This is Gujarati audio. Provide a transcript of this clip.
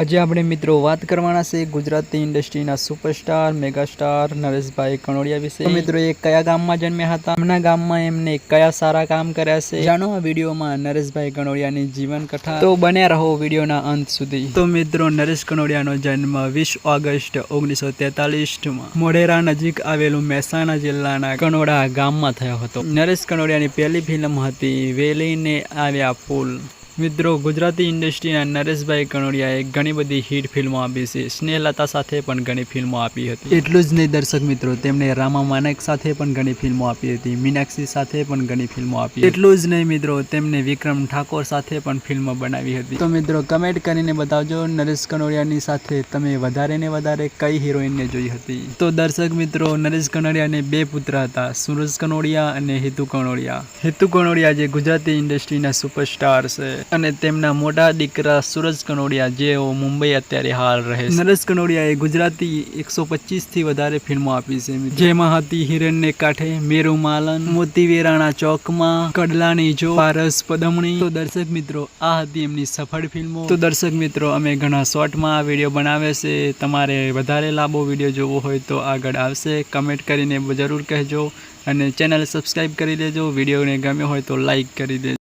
આજે આપણે મિત્રો વાત કરવાના છે ગુજરાતી ઇન્ડસ્ટ્રીના સુપરસ્ટાર, મેગાસ્ટાર નરેશભાઈ કનોડિયા વિશે. મિત્રો એ કયા ગામમાં જન્મ્યા હતા? એમના ગામમાં એમને કયા સારા કામ કર્યા છે? જાણો આ વિડીયોમાં નરેશભાઈ કનોડિયાની જીવન કથા તો બન્યા રહો વિડીયોના અંત સુધી. તો મિત્રો નરેશ કણોડિયાનો જન્મ વીસ ઓગસ્ટ ઓગણીસો તેતાલીસમાં મોઢેરા નજીક આવેલું મહેસાણા જિલ્લાના કનોડા ગામમાં થયો હતો. નરેશ કણોડિયાની પહેલી ફિલ્મ હતી વેલીને આવ્યા ફૂલ. મિત્રો ગુજરાતી ઇન્ડસ્ટ્રીના નરેશભાઈ કણોડિયાએ ઘણી બધી હિટ ફિલ્મો આપી છે. સ્નેહલતા સાથે પણ ઘણી ફિલ્મો આપી હતી. એટલું જ નહીં દર્શક મિત્રો તેમણે રામા માનક સાથે પણ ઘણી ફિલ્મો આપી હતી. મીનાક્ષી સાથે પણ ઘણી ફિલ્મો આપી એટલું જ નહીં મિત્રો તેમણે વિક્રમ ઠાકોર સાથે પણ ફિલ્મો બનાવી હતી. તો મિત્રો કમેન્ટ કરીને બતાવજો નરેશ કનોડિયાની સાથે તમે વધારે ને વધારે કઈ હિરોઈનને જોઈ હતી? તો દર્શક મિત્રો નરેશ કણોડિયાને બે પુત્ર હતા સુરજ કનોડિયા અને હેતુ કણોડિયા હેતુ કનોડિયા જે ગુજરાતી ઇન્ડસ્ટ્રીના સુપરસ્ટાર છે. અને તેમના મોટા દીકરા સુરજ કનોડિયા જેઓ મુંબઈ અત્યારે હાલ રહે છે. નરેશ કનોડિયાએ ગુજરાતી એકસો થી વધારે ફિલ્મો આપી છે જેમાં હતી હિરણને કાંઠે મેરુ માલન મોતી વેરાણા ચોકમાં કડલાની જો પારસ પદમણી. તો દર્શક મિત્રો આ હતી એમની સફળ ફિલ્મો. તો દર્શક મિત્રો અમે ઘણા શોર્ટમાં આ વીડિયો બનાવે છે. તમારે વધારે લાંબો વીડિયો જોવો હોય તો આગળ આવશે. કમેન્ટ કરીને જરૂર કહેજો અને ચેનલ સબસ્ક્રાઈબ કરી દેજો. વિડીયોને ગમ્યો હોય તો લાઈક કરી દેજો.